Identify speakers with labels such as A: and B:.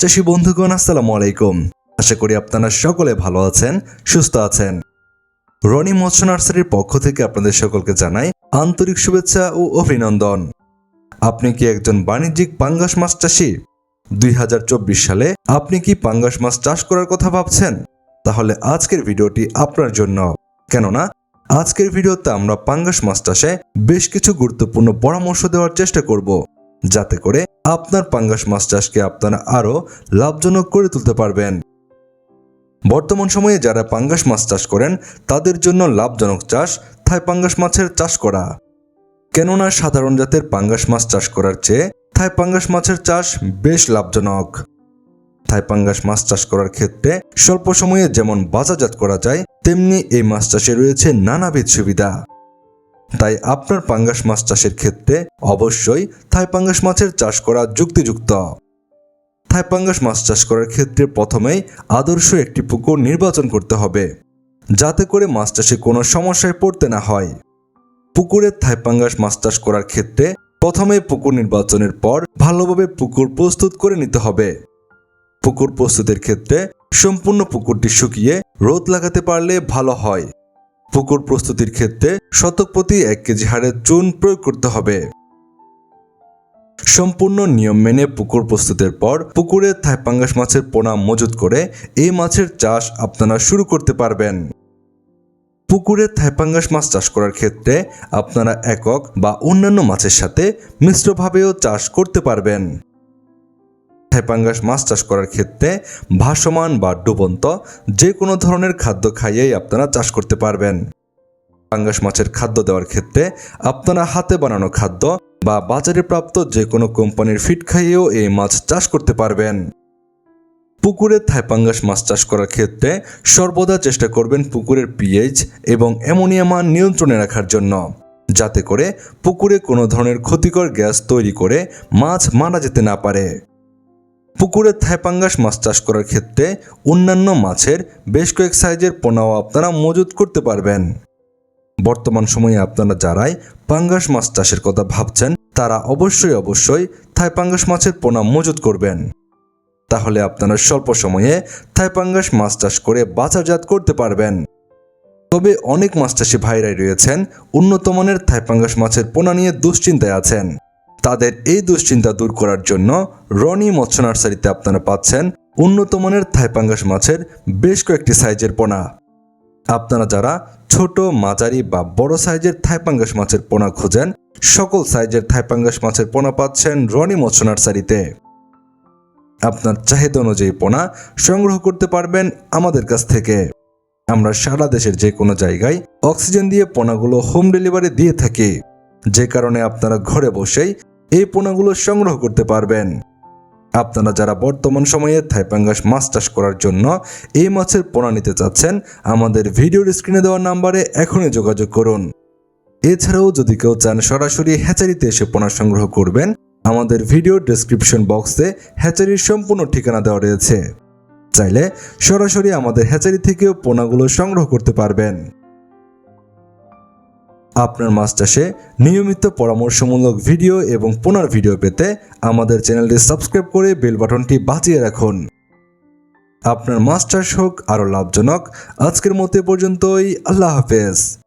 A: চাষি বন্ধুগণ, আসসালামু আলাইকুম। আশা করি আপনারা সকলে ভালো আছেন, সুস্থ আছেন। রনি মৎস্য নার্সারির পক্ষ থেকে আপনাদের সকলকে জানাই আন্তরিক শুভেচ্ছা ও অভিনন্দন। আপনি কি একজন বাণিজ্যিক পাঙ্গাস মাছ চাষি দুই হাজার চব্বিশ সালে আপনি কি পাঙ্গাস মাছ চাষ করার কথা ভাবছেন? তাহলে আজকের ভিডিওটি আপনার জন্য। কেননা, আজকের ভিডিওতে আমরা পাঙ্গাস মাছ চাষে বেশ কিছু গুরুত্বপূর্ণ পরামর্শ দেওয়ার চেষ্টা করব। যাতে করে আপনার পাঙ্গাস মাছ চাষকে আপনারা আরও লাভজনক করে তুলতে পারবেন। বর্তমান সময়ে যারা পাঙ্গাস মাছ চাষ করেন, তাদের জন্য লাভজনক চাষ থাই পাঙ্গাস মাছের চাষ করা। কেননা সাধারণ জাতের পাঙ্গাস মাছ চাষ করার চেয়ে থাই পাঙ্গাস মাছের চাষ বেশ লাভজনক। থাই পাঙ্গাস মাছ চাষ করার ক্ষেত্রে স্বল্প সময়ে যেমন বাজারজাত করা যায়, তেমনি এই মাছ চাষে রয়েছে নানাবিধ সুবিধা। তাই আপনার পাঙ্গাস মাছ চাষের ক্ষেত্রে অবশ্যই থাই পাঙ্গাস মাছের চাষ করা যুক্তিযুক্ত। থাই পাঙ্গাস মাছ চাষ করার ক্ষেত্রে প্রথমেই আদর্শ একটি পুকুর নির্বাচন করতে হবে, যাতে করে মাছ চাষে কোনো সমস্যায় পড়তে না হয়। পুকুরে থাই পাঙ্গাস মাছ চাষ করার ক্ষেত্রে প্রথমে পুকুর নির্বাচনের পর ভালোভাবে পুকুর প্রস্তুত করে নিতে হবে। পুকুর প্রস্তুতের ক্ষেত্রে সম্পূর্ণ পুকুরটি শুকিয়ে রোদ লাগাতে পারলে ভালো হয়। পুকুর প্রস্তুতির ক্ষেত্রে শতক প্রতি এক কেজি হারে চুন প্রয়োগ করতে হবে। সম্পূর্ণ নিয়ম মেনে পুকুর প্রস্তুতের পর পুকুরে থাইপাঙ্গাস মাছের পোনা মজুত করে এই মাছের চাষ আপনারা শুরু করতে পারবেন। পুকুরে থাইপাঙ্গাস মাছ চাষ করার ক্ষেত্রে আপনারা একক বা অন্যান্য মাছের সাথে মিশ্রভাবেও চাষ করতে পারবেন। থাইপাঙ্গাস মাছ চাষ করার ক্ষেত্রে ভাসমান বা ডুবন্ত যে কোনো ধরনের খাদ্য খাইয়েই আপনারা চাষ করতে পারবেন। পাঙ্গাস মাছের খাদ্য দেওয়ার ক্ষেত্রে আপনারা হাতে বানানো খাদ্য বা বাজারে প্রাপ্ত যে কোনো কোম্পানির ফিট খাইয়েও এই মাছ চাষ করতে পারবেন। পুকুরে থাইপাঙ্গাস মাছ চাষ করার ক্ষেত্রে সর্বদা চেষ্টা করবেন পুকুরের পিএইচ এবং অ্যামোনিয়া মান নিয়ন্ত্রণে রাখার জন্য, যাতে করে পুকুরে কোনো ধরনের ক্ষতিকর গ্যাস তৈরি করে মাছ মারা যেতে না পারে। পুকুরে থাইপাঙ্গাস মাছ চাষ করার ক্ষেত্রে অন্যান্য মাছের বেশ কয়েক সাইজের পোনাও আপনারা মজুত করতে পারবেন। বর্তমান সময়ে আপনারা যারাই পাঙ্গাস মাছ চাষের কথা ভাবছেন, তারা অবশ্যই অবশ্যই থাইপাঙ্গাস মাছের পোনা মজুত করবেন। তাহলে আপনারা স্বল্প সময়ে থাইপাঙ্গাস মাছ চাষ করে বাজারজাত করতে পারবেন। তবে অনেক মাছ চাষি ভাইরাই রয়েছেন উন্নত মানের থাই পাঙ্গাস মাছের পোনা নিয়ে দুশ্চিন্তায় আছেন। তাদের এই দুশ্চিন্তা দূর করার জন্য রনি মৎস্য নার্সারিতে আপনারা পাচ্ছেন উন্নত মানের থাইপাঙ্গাস মাছের বেশ কয়েকটি সাইজের পোনা। আপনারা যারা ছোট, মাঝারি বা বড় সাইজের থাইপাঙ্গাস মাছের পোনা খোঁজেন, সকল সাইজের থাইপাঙ্গাস মাছের পোনা পাচ্ছেন রনি মৎস্য নার্সারিতে। আপনার চাহিদা অনুযায়ী পোনা সংগ্রহ করতে পারবেন আমাদের কাছ থেকে। আমরা সারা দেশের যে কোনো জায়গায় অক্সিজেন দিয়ে পোনাগুলো হোম ডেলিভারি দিয়ে থাকি। যে কারণে আপনারা ঘরে বসেই এই পোনাগুলো সংগ্রহ করতে পারবেন। আপনারা যারা বর্তমান সময়ে থাইপাঙ্গাস মাছ চাষ করার জন্য এই মাছের পোনা নিতে চাচ্ছেন, আমাদের ভিডিওর স্ক্রিনে দেওয়া নাম্বারে এখনই যোগাযোগ করুন। এছাড়াও যদি কেউ চান সরাসরি হ্যাচারিতে এসে পোনা সংগ্রহ করবেন, আমাদের ভিডিও ডেসক্রিপশন বক্সে হ্যাচারির সম্পূর্ণ ঠিকানা দেওয়া রয়েছে। চাইলে সরাসরি আমাদের হ্যাচারি থেকেও পোনাগুলো সংগ্রহ করতে পারবেন। আপনার চাষে নিয়মিত পরামর্শমূলক ভিডিও এবং পুনর ভিডিও পেতে আমাদের চ্যানেলটি সাবস্ক্রাইব করে বেল বাটনটি বাঁচিয়ে রাখুন। আপনার চাষ হোক আরও লাভজনক। আজকের মতো পর্যন্তই। আল্লাহ হাফেজ।